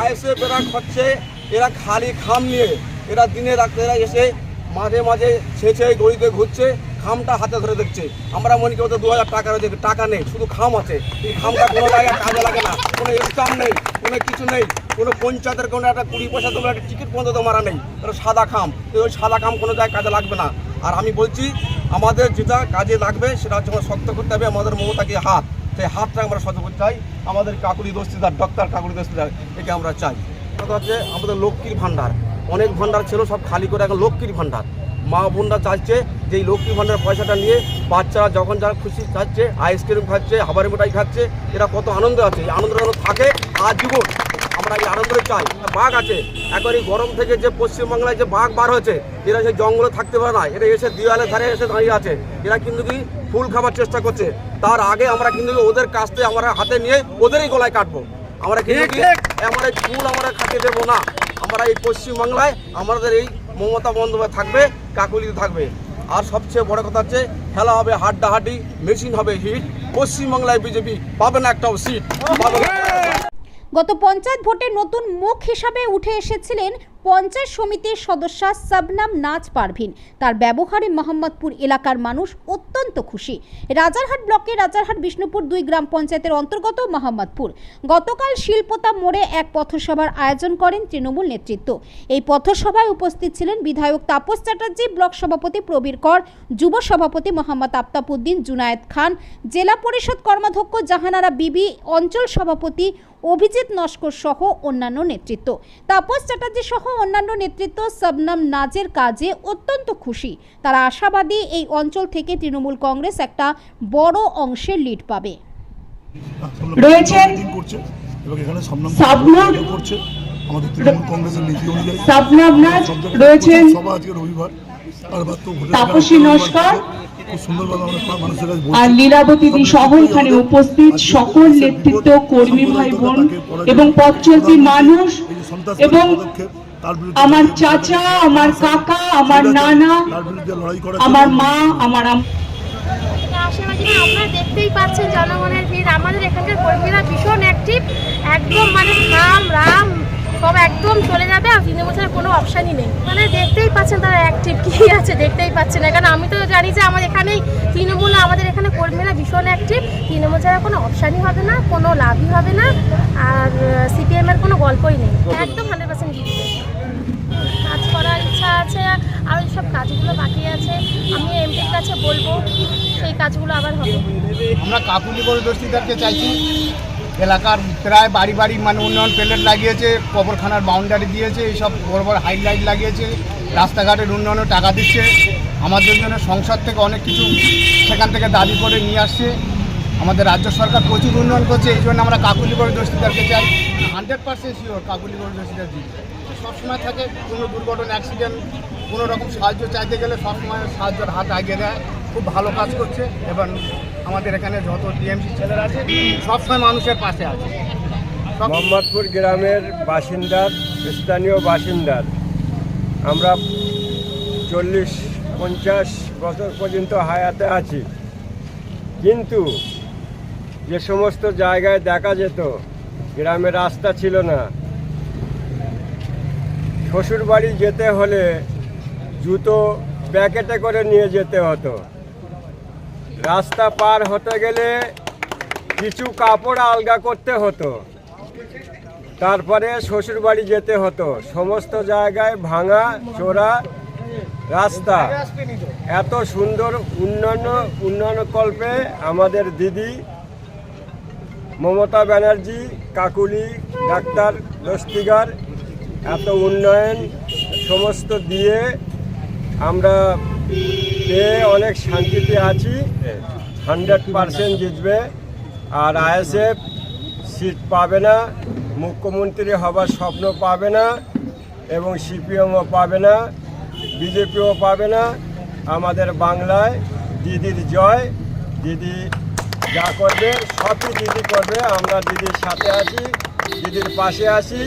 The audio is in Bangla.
আইএসএফ এরা হচ্ছে এরা খালি খাম নিয়ে। এরা দিনে রাত্রে এরা এসে মাঝে মাঝে ছেঁচে গড়িতে ঘুরছে, খামটা হাতে ধরে দেখছে। আমরা মনে করি দু হাজার টাকা রয়েছে টাকা নেই, শুধু খাম আছে। এই খামটা কোনো জায়গায় কাজে লাগে না, কোনো এক্সাম নেই, কোনো কিছু নেই। কোনো পঞ্চায়েতের কোনো একটা কুড়ি পয়সা দেবো, একটা টিকিট পর্যন্ত মারা নেই এটা সাদা খাম। তো ওই সাদা খাম কোনো জায়গায় কাজে লাগবে না। আর আমি বলছি, আমাদের যেটা কাজে লাগবে, সেটা হচ্ছে শক্ত করতে হবে, আমাদের মমতাকে হাত। সেই হাতটা আমরা সতর্ক চাই। আমাদের কাকুরি দস্তিদার, ডক্টর কাকুরি দস্তিদার, একে আমরা চাই। কথা হচ্ছে, আমাদের লক্ষ্মীর ভাণ্ডার। অনেক ভাণ্ডার ছিল, সব খালি করে এখন লক্ষ্মীর ভাণ্ডার। মা বোনরা চাইছে যে এই লক্ষ্মী ভাণ্ডার পয়সাটা নিয়ে বাচ্চারা যখন যারা খুশি খাচ্ছে আইসক্রিম খাচ্ছে, হাবারি মোটাই খাচ্ছে, এরা কত আনন্দ আছে। এই আনন্দটা যেন থাকে, আজীবন। আমরা এই আনন্দ চাই। বাঘ আছে। এখন এই গরম থেকে যে পশ্চিমবাংলায় যে বাঘ বার হয়েছে এরা সেই জঙ্গলে থাকতে পারে না। এটা এসে দেওয়ালের ধারে এসে দাঁড়িয়ে আছে। এরা কিন্তু কি ফুল খাবার চেষ্টা করছে। তার আগে আমরা কিন্তু ওদের কাছ থেকে আমরা হাতে নিয়ে ওদেরই গলায় কাটবো। আমরা কিন্তু আমরা ফুল আমরা খাতে দেবো না। আমরা এই পশ্চিমবাংলায় আমাদের এই মমতা বন্দ্যোপাধ্যায় থাকবে কাকুলিতে থাকবে। আর সবচেয়ে বড় কথা হচ্ছে খেলা হবে হাড্ডাহাড্ডি মেশিন হবে হিট। পশ্চিমবাংলায় বিজেপি পাবে না একটাও সিট। পাবে গত পঞ্চায়েত ভোটে নতুন মুখ হিসাবে উঠে এসেছিলেন পঞ্চায়েত সমিতির সদস্য সাবনাম নাচ পারভিন। তার ব্যবহারে মোহাম্মদপুর এলাকার মানুষ অত্যন্ত খুশি। রাজারহাট ব্লকে রাজারহাট বিষ্ণুপুর দুই গ্রাম পঞ্চায়েতের অন্তর্গত মোহাম্মদপুর। গতকাল শিল্পতা মোড়ে এক পথসভার আয়োজন করেন তৃণমূল নেতৃত্ব। এই পথসভায় উপস্থিত ছিলেন বিধায়ক তাপস চ্যাটার্জি, ব্লক সভাপতি প্রবীর কর, যুব সভাপতি মোহাম্মদ আফতাবুদ্দিন জুনায়েদ খান, জেলা পরিষদ কর্মাধ্যক্ষ জাহানারা বিবি, অঞ্চল সভাপতি অভিজিৎ নস্কর সহ অন্যান্য নেতৃত্ব। তাপস চ্যাটার্জি সহ অন্যান্য নেতৃত্ব সবনাম নাজের কাজে অত্যন্ত খুশি। তারা আশাবাদী এই অঞ্চল থেকে তৃণমূল কংগ্রেস একটা বড় অংশের লিড পাবে। রয়েছেন মিটিং এবং এখানে করছে। আমাদের তৃণমূল কংগ্রেসের নীতি অনুযায়ী নাজ রয়েছেন সভা আজকে রবিবার। তাপসী নস্কর। আর লীলাবতী দি সহ এখানে উপস্থিত সকল নেতৃত্ব, কর্মী ভাই বোন এবং পথ মানুষ এবং আমার চাচা, আমার কাকা, আমার নানা, আমার মা, আমার দেখতেই পাচ্ছেন জনগণের ভিড় আমাদের এখানকার কর্মীরা ভীষণ অ্যাক্টিভ একদম মানে রাম রাম, সব একদম চলে যাবে আর কোনো অপশানই নেই। মানে দেখতেই পাচ্ছেন তারা অ্যাক্টিভ কী আছে, দেখতেই পাচ্ছেন না। কারণ আমি তো জানি যে আমাদের এখানেই তৃণমূল, আমাদের এখানে কর্মীরা ভীষণ অ্যাক্টিভ তৃণমূল ছাড়া কোনো অপশানই হবে না, কোনো লাভই হবে না। আর সিপিএমের কোনো গল্পই নেই। একদম হান্ড্রেড পার্সেন্ট কাজ করার ইচ্ছা আছে আরও সব কাজগুলো বাকি আছে, আমি এমপির কাছে বলব, সেই কাজগুলো আবার হবে। আমরা কাকুলি পরিদর্শিতারকে চাইছি। এলাকার প্রায় বাড়ি বাড়ি মানে উন্নয়ন প্লেট লাগিয়েছে, কবরখানার বাউন্ডারি দিয়েছে, এইসব বড় বড় হাইলাইট লাগিয়েছে, রাস্তাঘাটের উন্নয়নে টাকা দিচ্ছে। আমাদের জন্য সংসদ থেকে অনেক কিছু সেখান থেকে দাবি করে নিয়ে আসছে। আমাদের রাজ্য সরকার প্রচুর উন্নয়ন করছে, এই জন্য আমরা কাকুলি পরিদর্শিতারকে চাই। হান্ড্রেড পার্সেন্ট শিওর কাকুলি পরিদর্শিতার দিন সবসময় থাকে, কোনো দুর্ঘটনা অ্যাক্সিডেন্ট কোনো রকম সাহায্য চাইতে গেলে সবসময় সাহায্যের হাত আগিয়ে দেয়। খুব ভালো কাজ করছে এবং আমাদের এখানে যত টিএমসি ছেলেরা আছে, সবসময় মানুষের পাশে আছে। মোহাম্মদপুর গ্রামের বাসিন্দার, স্থানীয় বাসিন্দার, আমরা চল্লিশ, পঞ্চাশ বছর পর্যন্ত হায়াতে আছি। কিন্তু যে সমস্ত জায়গায় দেখা যেত, গ্রামে রাস্তা ছিল না। শ্বশুরবাড়ি যেতে হলে জুতো প্যাকেটে করে নিয়ে যেতে হতো। রাস্তা পার হতে গেলে কিছু কাপড় আলগা করতে হতো। তারপরে শ্বশুর বাড়ি যেতে হতো। সমস্ত জায়গায় ভাঙা, চোরা রাস্তা। এত সুন্দর উন্নয়ন উন্নয়ন কল্পে আমাদের দিদি, মমতা ব্যানার্জি, কাকুলি, ডাক্তার, দস্তিগার, এত উন্নয়ন সমস্ত দিয়ে আমরা পেয়ে অনেক শান্তিতে আছি, হান্ড্রেড পারসেন্ট জিতবে। আর আইএসএফ সিট পাবে না, মুখ্যমন্ত্রী হবার স্বপ্ন পাবে না, এবং সিপিএমও পাবে না, বিজেপিও পাবে না। আমাদের বাংলায় দিদির জয়, দিদি যা করবে, সবই দিদি করবে। আমরা দিদির সাথে আছি, দিদির পাশে আছি।